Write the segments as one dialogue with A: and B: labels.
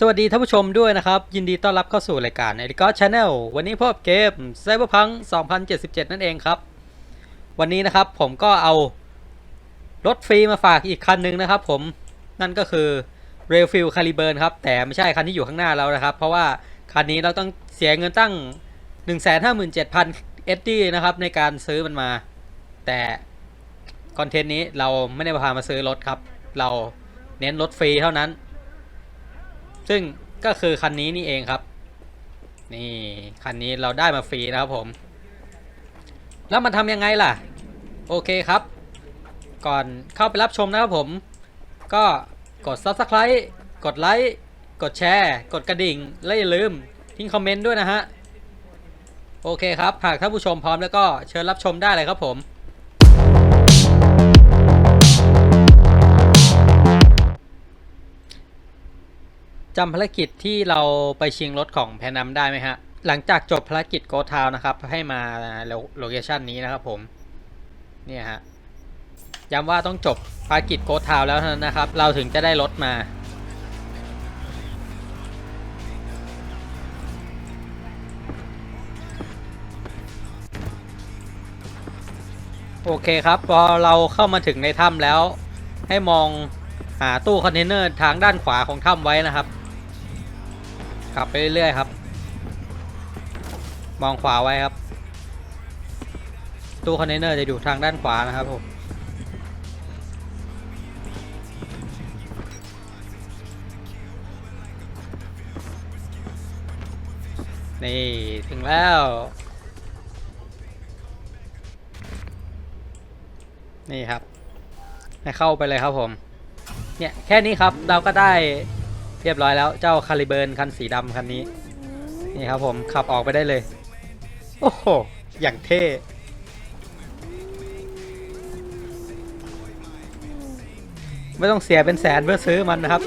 A: สวัสดีท่านผู้ชมด้วยนะครับ ยินดีต้อนรับเข้าสู่รายการ e l i g o t Channel วันนี้พบกับเกม Cyberpunk 2077 นั่นเองครับ วันนี้นะครับผมก็เอารถฟรีมาฝากอีกคันหนึ่งนะครับผมนั่นก็คือ r a i l f i e l Caliburn ครับ แต่ไม่ใช่คันที่อยู่ข้างหน้าเรานะครับ เพราะว่าคันนี้เราต้องเสียเงินตั้ง 157,000 SD นะครับในการซื้อมันมา แต่คอนเทนต์นี้เราไม่ได้พามาซื้อรถครับ เราเน้นรถฟรีเท่านั้น ซึ่งก็คือคันนี้นี่เองครับ นี่คันนี้เราได้มาฟรีนะครับผม แล้วมันทำยังไงล่ะ โอเคครับ ก่อนเข้าไปรับชมนะครับผม ก็กด subscribe กดไลค์กดแชร์ กดกระดิ่ง และอย่าลืม ทิ้งคอมเมนต์ด้วยนะฮะ โอเคครับ หากท่านผู้ชมพร้อมแล้วก็เชิญรับชมได้เลยครับผม จำภารกิจที่เราไปชิงรถของแพนัมได้ไหมฮะ หลังจากจบภารกิจโกทาวนะครับ ให้มาโลเคชันนี้นะครับผม เนี่ยฮะ ย้ำว่าต้องจบภารกิจโกทาวแล้วนั้นนะครับ เราถึงจะได้รถมา โอเคครับพอเราเข้ามาถึงในถ้ำแล้ว ให้มองหาตู้คอนเทนเนอร์ทางด้านขวาของถ้ำไว้นะครับ ขับไปเรื่อยๆครับ มองขวาไว้ครับ ตู้คอนเทนเนอร์จะอยู่ทางด้านขวานะครับผมนี่ถึงแล้ว นี่ครับ ให้เข้าไปเลยครับผม เนี่ย แค่นี้ครับเราก็ได้ เรียบร้อยแล้วเจ้าคาลิเบิร์นคันสีดำคันนี้ นี่ครับผมขับออกไปได้เลย โอ้โห อย่างเท่ไม่ต้องเสียเป็นแสนเพื่อซื้อมันนะครับ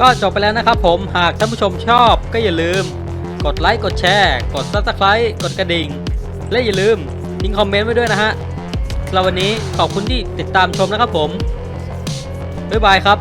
A: ก็จบไปแล้วนะครับผมหากท่านผู้ชมชอบก็อย่าลืม กดไลค์กดแชร์ กด subscribe กดกระดิ่ง และอย่าลืมทิ้งคอมเมนต์ไว้ด้วยนะฮะสำหรับวันนี้ขอบคุณที่ติดตามชมนะครับผม บ๊ายบายครับ